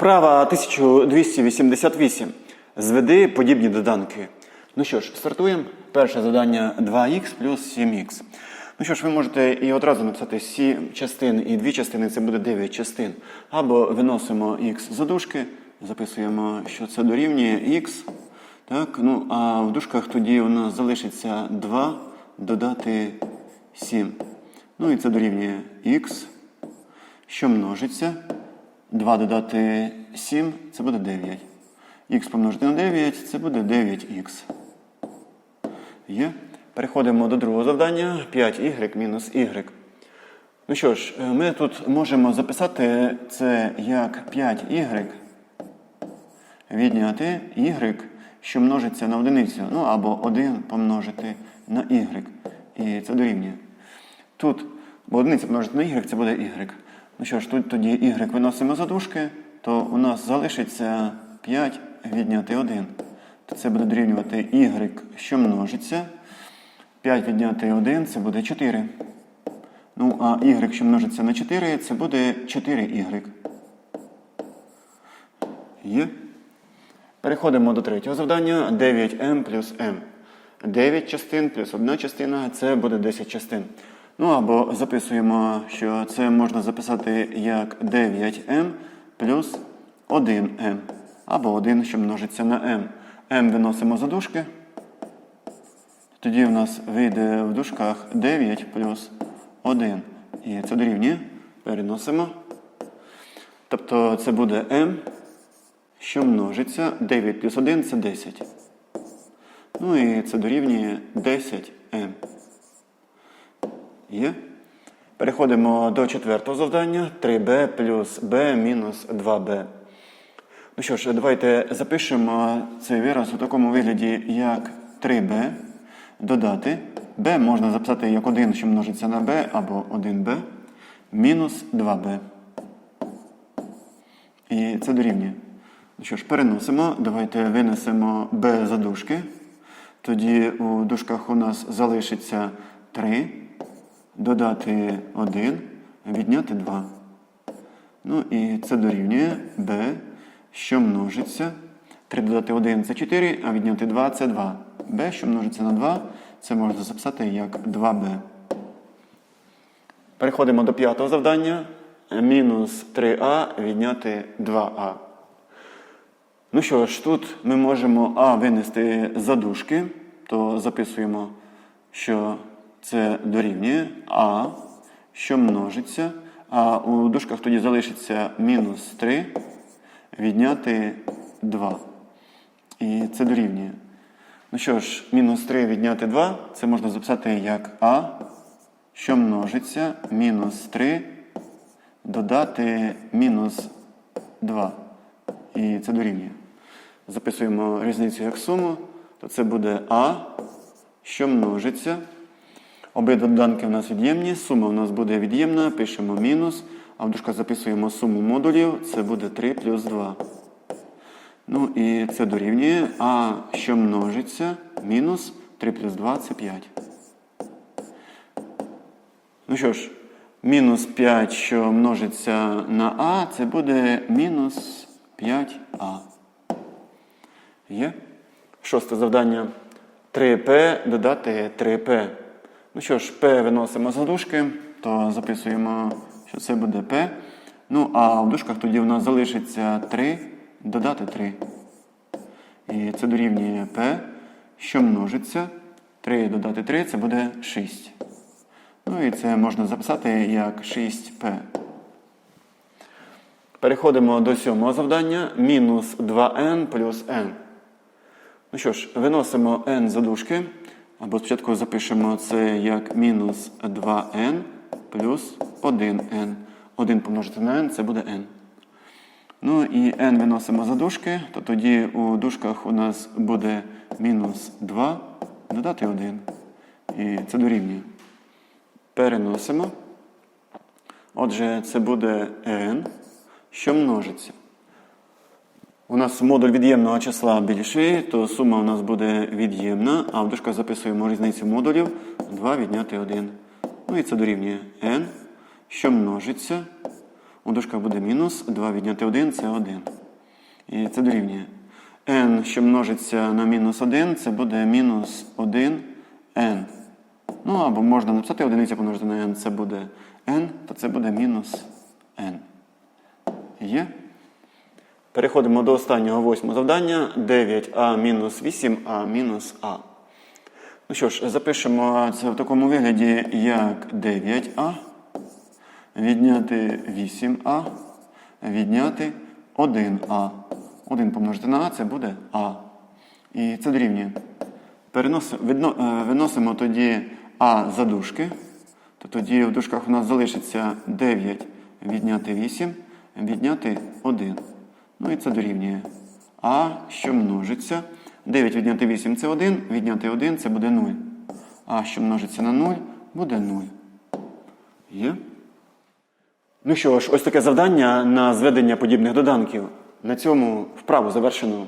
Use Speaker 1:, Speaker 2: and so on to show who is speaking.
Speaker 1: Вправа 1288. Зведи подібні доданки. Ну що ж, стартуємо. Перше завдання 2х плюс 7х. Ну що ж, ви можете і одразу написати 7 частин і 2 частини, це буде 9 частин. Або виносимо х за дужки, записуємо, що це дорівнює х. Так, ну а в дужках тоді у нас залишиться 2 додати 7. Ну і це дорівнює х, що множиться. 2 додати 7 це буде 9. Х помножити на 9 це буде 9х. Є. Переходимо до другого завдання 5y мінус y. Ну що ж, е, ми тут можемо записати це як 5y відняти y, що множиться на одиницю. Ну або 1 помножити на y. І це дорівнює. Тут, бо одиниця помножити на y, це буде y. Ну що ж, тут тоді y виносимо за дужки, то у нас залишиться 5 відняти 1. То це буде дорівнювати y, що множиться. 5 відняти 1 це буде 4. Ну, а y, що множиться на 4, це буде 4y. Є. Переходимо до третього завдання. 9m плюс m. 9 частин плюс 1 частина це буде 10 частин. Ну або записуємо, що це можна записати як 9m плюс 1m. Або 1, що множиться на m. m виносимо за дужки. Тоді в нас вийде в дужках 9 плюс 1. І це дорівнює. Переносимо. Тобто це буде m, що множиться. 9 плюс 1 це 10. Ну і це дорівнює 10m. Є. Переходимо до четвертого завдання. 3b плюс b мінус 2b. Ну що ж, давайте запишемо цей вираз у такому вигляді, як 3b додати. b можна записати як 1, що множиться на b, або 1b, мінус 2b. І це дорівнює. Ну що ж, переносимо. Давайте винесемо b за дужки. Тоді у дужках у нас залишиться 3, додати 1, відняти 2. Ну і це дорівнює b, що множиться. 3 додати 1 це 4, а відняти 2 це 2. b, що множиться на 2, це можна записати як 2b. Переходимо до п'ятого завдання. Мінус 3а відняти 2а. Ну що ж, тут ми можемо А винести за дужки, то записуємо, що це дорівнює А, що множиться. А у дужках тоді залишиться мінус 3 відняти 2. І це дорівнює. Ну що ж, мінус 3 відняти 2, це можна записати як А, що множиться, мінус 3 додати мінус 2. І це дорівнює. Записуємо різницю як суму, то це буде А, що множиться. Обидва доданки у нас від'ємні, сума у нас буде від'ємна, пишемо мінус, а в дужках записуємо суму модулів, це буде 3 плюс 2. Ну і це дорівнює А, що множиться, мінус 3 плюс 2 це 5. Ну що ж, мінус 5, що множиться на А, це буде мінус 5А. Є? Шосте завдання. 3П додати 3П. Ну що ж, П виносимо за дужки, то записуємо, що це буде П. Ну, а в дужках тоді в нас залишиться 3 додати 3. І це дорівнює П, що множиться. 3 додати 3 це буде 6. Ну і це можна записати як 6П. Переходимо до сьомого завдання. Мінус 2n плюс n. Ну що ж, виносимо n за дужки. Або спочатку запишемо це як мінус 2n плюс 1n. 1 помножити на n це буде n. Ну і n виносимо за дужки, то тоді у дужках у нас буде мінус 2 додати 1. І це дорівнює. Переносимо. Отже, це буде n, що множиться. У нас модуль від'ємного числа більший, то сума у нас буде від'ємна, а в дужках записуємо різницю модулів 2 відняти 1. Ну і це дорівнює n, що множиться. У дужках буде мінус, 2 відняти 1 це 1. І це дорівнює. n, що множиться на мінус 1, це буде мінус 1 n. Ну або можна написати одиниця помножити на n, це буде n, то це буде мінус n. Є? Переходимо до останнього восьмого завдання. 9а мінус 8а мінус а. Ну що ж, запишемо це в такому вигляді, як 9а, відняти 8а, відняти 1а. 1 помножити на а, це буде а. І це дорівнює. Е, виносимо тоді а за дужки, то тоді в дужках у нас залишиться 9 відняти 8, відняти 1. Ну і це дорівнює. А, що множиться. 9 відняти 8 це 1, відняти 1 це буде 0. А, що множиться на 0, буде 0. Є? Ну що ж, ось таке завдання на зведення подібних доданків. На цьому вправу завершено.